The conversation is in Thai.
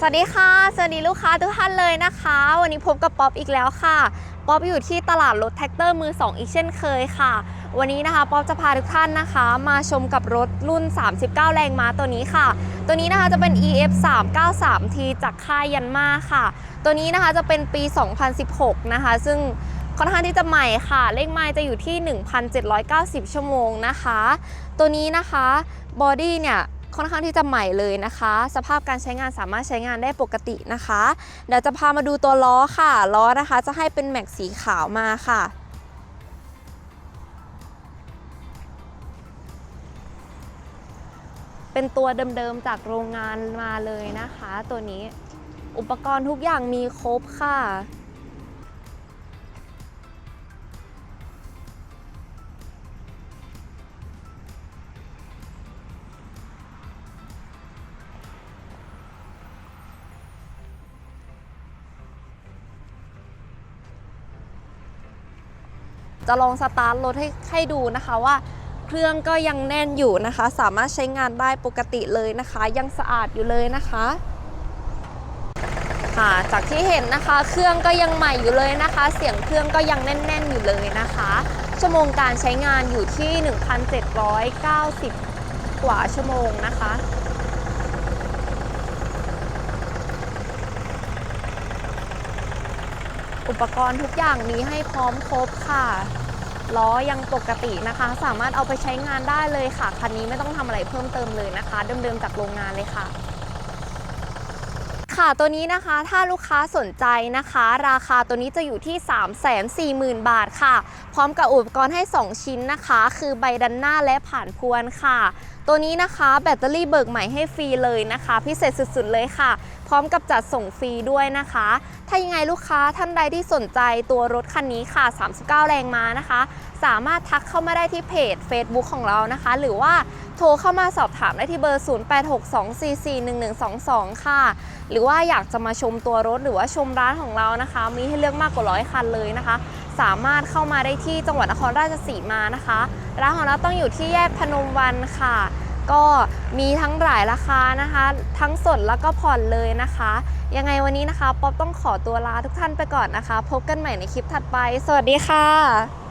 สวัสดีค่ะ สวัสดีลูกค้าทุกท่านเลยนะคะ วันนี้พบกับป๊อปอีกแล้วค่ะ ป๊อปอยู่ที่ตลาดรถแท็กเตอร์มือ 2 อีกเช่นเคยค่ะ วันนี้นะคะป๊อปจะพาทุกท่านนะคะ มาชมกับรถรุ่น 39 แรงม้าตัวนี้ค่ะ ตัวนี้นะคะจะเป็น EF 393T จากค่ายยันมาค่ะ ตัวนี้นะคะจะเป็นปี 2016 นะคะ ซึ่งค่อนข้างที่จะใหม่ค่ะ เลขไมล์จะอยู่ที่ 1,790 ชั่วโมงนะคะ ตัวนี้นะคะบอดี้เนี่ย ค่อนข้างที่จะใหม่เลยนะคะ สภาพการใช้งานสามารถใช้งานได้ปกตินะคะ เดี๋ยวจะพามาดูตัวล้อค่ะ ล้อนะคะจะให้เป็นแม็กสีขาวมาค่ะเป็นตัวเดิมๆจากโรงงานมาเลยนะคะ ตัวนี้อุปกรณ์ทุกอย่างมีครบค่ะ จะลองสตาร์ทรถให้ให้ดูนะคะว่าเครื่องก็ยังแน่นอยู่นะคะ สามารถใช้งานได้ปกติเลยนะคะ ยังสะอาดอยู่เลยนะคะค่ะจากที่เห็นนะคะ เครื่องก็ยังใหม่อยู่เลยนะคะ เสียงเครื่องก็ยังแน่น ๆ อยู่เลยนะคะ ชั่วโมงการใช้งานอยู่ที่ 1,790 กว่าชั่วโมงนะคะ อุปกรณ์ทุกอย่างมีให้พร้อมครบค่ะล้อยังปกตินะคะ สามารถเอาไปใช้งานได้เลยค่ะ คันนี้ไม่ต้องทำอะไรเพิ่มเติมเลยนะคะ เดิมๆจากโรงงานเลยค่ะ ค่ะตัวนี้นะคะถ้าลูกค้าสนใจนะคะ ราคาตัวนี้จะอยู่ที่ 340,000 บาทค่ะ พร้อมกับอุปกรณ์ให้ 2 ชิ้นนะคะ คือใบดันหน้าและผ่านพวนค่ะ ตัวนี้นะคะแบตเตอรี่เบิกใหม่ให้ฟรีเลยนะคะ พิเศษสุดๆเลยค่ะ พร้อมกับจัดส่งฟรีด้วยนะคะ ถ้ายังไงลูกค้าท่านใดที่สนใจตัวรถคันนี้ค่ะ 39 แรงม้านะคะ สามารถทักเข้ามาได้ที่เพจ Facebook ของเรานะคะ หรือว่าโทรเข้ามาสอบ ถามได้ที่เบอร์ 0862441122 ค่ะ หรือว่าอยากจะมาชมตัวรถหรือว่าชมร้านของเรานะคะ มีให้เลือกมากกว่าร้อยคันเลยนะคะ สามารถเข้ามาได้ที่จังหวัดนครราชสีมานะคะ ร้านของเราต้องอยู่ที่แยกพนมวันค่ะ ก็มีทั้งหลายราคานะคะ ทั้งสดแล้วก็ผ่อนเลยนะคะ ยังไงวันนี้นะคะ ป๊อปต้องขอตัวลาทุกท่านไปก่อนนะคะ พบกันใหม่ในคลิปถัดไป สวัสดีค่ะ